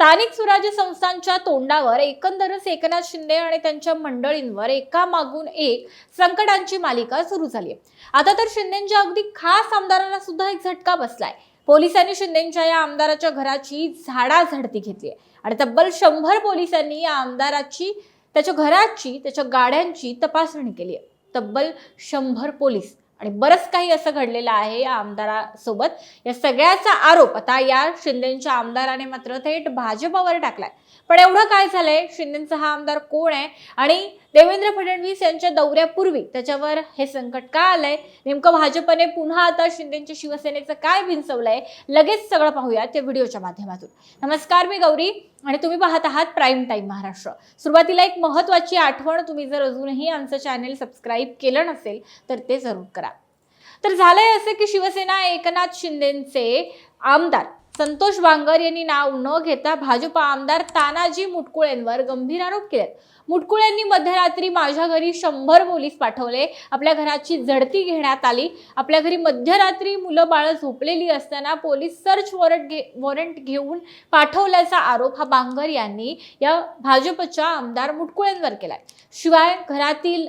स्थानिक स्वराज्य संस्थांच्या तोंडावर एकंदरच एकनाथ शिंदे आणि त्यांच्या मंडळींवर एका मागून एक संकटांची मालिका सुरू झाली आहे. आता तर शिंदेच्या अगदी खास आमदारांना सुद्धा एक झटका बसलाय. पोलिसांनी शिंदेच्या या आमदाराच्या घराची झाडाझडती घेतली आहे. आणि तब्बल शंभर पोलिसांनी या आमदाराची त्याच्या घराची त्याच्या गाड्यांची तपासणी केली आहे. तब्बल शंभर पोलीस आणि बरंच काही असं घडलेलं आहे या आमदारासोबत. या सगळ्याचा आरोप आता या शिंदेच्या आमदाराने मात्र थेट भाजपावर टाकलाय. पण एवढं काय झालंय? शिंदेचा हा आमदार कोण आहे? आणि देवेंद्र फडणवीस यांच्या दौऱ्यापूर्वी त्याच्यावर हे संकट का आलंय? नेमकं भाजपने पुन्हा आता शिंदेच्या शिवसेनेचं काय भिनसवलंय लगेच सगळं पाहूया त्या व्हिडिओच्या माध्यमातून. नमस्कार मी गौरी. आणि तुम्ही पाहत आहात प्राईम टाईम महाराष्ट्र. सुरुवातीला एक महत्त्वाची आठवण तुम्ही जर अजूनही आमचं चॅनेल सबस्क्राईब केलं नसेल तर ते जरूर करा. तर झालंय असं की शिवसेना एकनाथ शिंदेचे आमदार संतोष बांगर यांनी नाव न घेता भाजपा आमदार तानाजी मुटकुळेंवर गंभीर आरोप केले मुटकुळेंनी मध्यरात्री माझ्या घरी शंभर पोलीस पाठवले. आपल्या घराची झडती घेण्यात आली. आपल्या घरी मध्यरात्री मुलं बाळं झोपलेली असताना पोलीस सर्च वॉरंट घे वॉरंट घेऊन पाठवल्याचा आरोप हा बांगर यांनी या भाजपच्या आमदार मुटकुळेंवर केलाय. शिवाय घरातील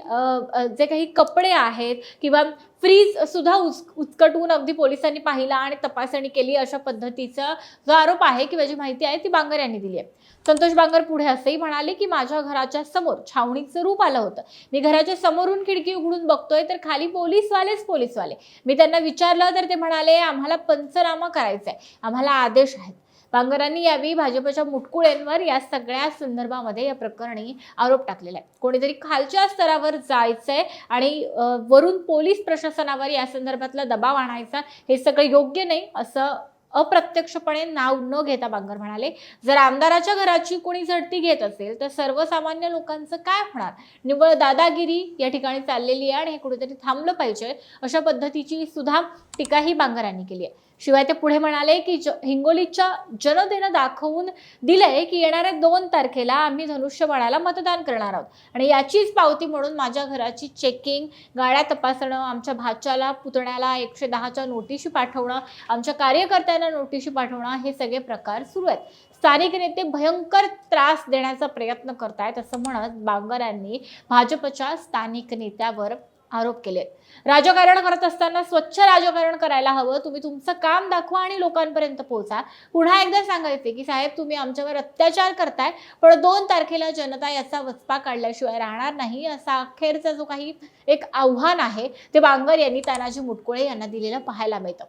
जे काही कपडे आहेत किंवा फ्रीज सुद्धा उच उचकटवून अगदी पोलिसांनी पाहिला आणि तपासणी केली अशा पद्धतीचा जो आरोप आहे किंवा जी माहिती आहे ती बांगर यांनी दिली आहे. संतोष बांगर पुढे असंही म्हणाले की माझ्या घराच्या समोर छावणीचं रूप आलं होतं. मी घराच्या समोरून खिडकी उघडून बघतोय तर खाली पोलीसवालेच पोलीसवाले. मी त्यांना विचारलं तर ते म्हणाले आम्हाला पंचनामा करायचा आहे. आम्हाला आदेश आहेत. बांगरांनी यावेळी भाजपच्या मुटकुळेंवर या सगळ्या संदर्भामध्ये या प्रकरणी आरोप टाकलेला आहे कोणीतरी खालच्या स्तरावर जायचंय आणि वरून पोलीस प्रशासनावर या संदर्भातला दबाव आणायचा हे सगळं योग्य नाही असं अप्रत्यक्षपणे नाव न घेता बांगर म्हणाले. जर आमदाराच्या घराची कोणी झडती घेत असेल तर सर्वसामान्य लोकांचं काय होणार? निव्वळ दादागिरी या ठिकाणी चाललेली आहे आणि हे कुठेतरी थांबलं पाहिजे अशा पद्धतीची सुद्धा टीकाही बांगरांनी केली आहे. शिवाय ते पुढे म्हणाले की ज हिंगोलीच्या जनतेनं दाखवून दिलंय की येणाऱ्या दोन तारखेला आम्ही धनुष्यबाणाला मतदान करणार आहोत. आणि याचीच पावती म्हणून माझ्या घराची चेकिंग गाड्या तपासणं आमच्या भाच्याला पुतण्याला एकशे दहाच्या नोटिशी पाठवणं आमच्या कार्यकर्त्यांना नोटिशी पाठवणं हे सगळे प्रकार सुरू आहेत. स्थानिक नेते भयंकर त्रास देण्याचा प्रयत्न करतायत असं म्हणत बांगर यांनी भाजपच्या स्थानिक नेत्यावर आरोप केले. राजकारण करत असताना स्वच्छ राजकारण करायला हवं. तुम्ही तुमचं काम दाखवा आणि लोकांपर्यंत पोहोचा. पुन्हा एकदा सांगायचे की साहेब तुम्ही आमच्यावर अत्याचार करताय पण दोन तारखेला जनता याचा वचपा काढल्याशिवाय राहणार नाही. असा अखेरचा जो काही एक आव्हान आहे ते बांगर यांनी तानाजी मुटकुळे यांना दिलेलं पाहायला मिळतं.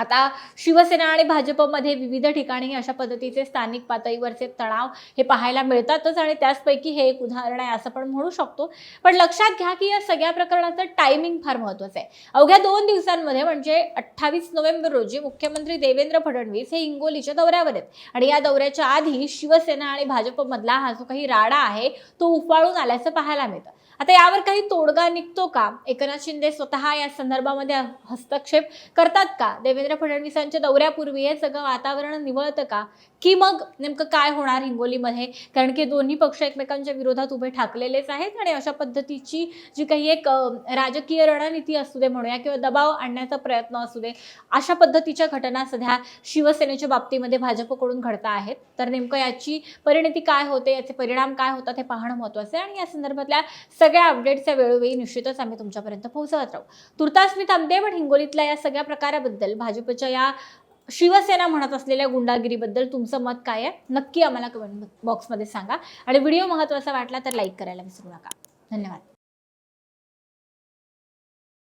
आता शिवसेना आणि भाजपमध्ये विविध ठिकाणी अशा पद्धतीचे स्थानिक पातळीवरचे तणाव हे पाहायला मिळतातच आणि त्याचपैकी हे एक उदाहरण आहे असं पण म्हणू शकतो. पण लक्षात घ्या की या सगळ्या प्रकरणाचं टायमिंग फार महत्त्वाचं आहे. अवघ्या दोन दिवसांमध्ये म्हणजे अठ्ठावीस नोव्हेंबर रोजी मुख्यमंत्री देवेंद्र फडणवीस हे हिंगोलीच्या दौऱ्यावर आहेत. आणि या दौऱ्याच्या आधी शिवसेना आणि भाजपमधला हा जो काही राडा आहे तो उफाळून आल्याचं पाहायला मिळतं. आता यावर काही तोडगा निघतो का? एकनाथ शिंदे स्वतः या संदर्भामध्ये हस्तक्षेप करतात का? देवेंद्र फडणवीसांच्या दौऱ्यापूर्वी हे सगळं वातावरण निवळतं का? की मग नेमकं काय होणार हिंगोलीमध्ये? कारण की दोन्ही पक्ष एकमेकांच्या विरोधात उभे ठाकलेलेच आहेत आणि अशा पद्धतीची जी काही एक राजकीय रणनीती असू दे म्हणूया किंवा दबाव आणण्याचा प्रयत्न असू दे अशा पद्धतीच्या घटना सध्या शिवसेनेच्या बाबतीमध्ये भाजपकडून घडता आहेत. तर नेमकं याची परिणती काय होते? याचे परिणाम काय होतात हे पाहणं महत्वाचं आहे. आणि या संदर्भातल्या सगळ्या अपडेट्सच्या वेळोवेळी निश्चितच आम्ही तुमच्यापर्यंत पोहोचवत राहू. तुर्तास मी थांबते पण हिंगोलीतल्या या सगळ्या प्रकाराबद्दल भाजपच्या या शिवसेना म्हणत असलेल्या गुंडागिरीबद्दल तुमचं मत काय आहे नक्की आम्हाला कमेंट बॉक्समध्ये सांगा. आणि व्हिडिओ महत्त्वाचा वाटला तर लाईक करायला विसरू नका. धन्यवाद.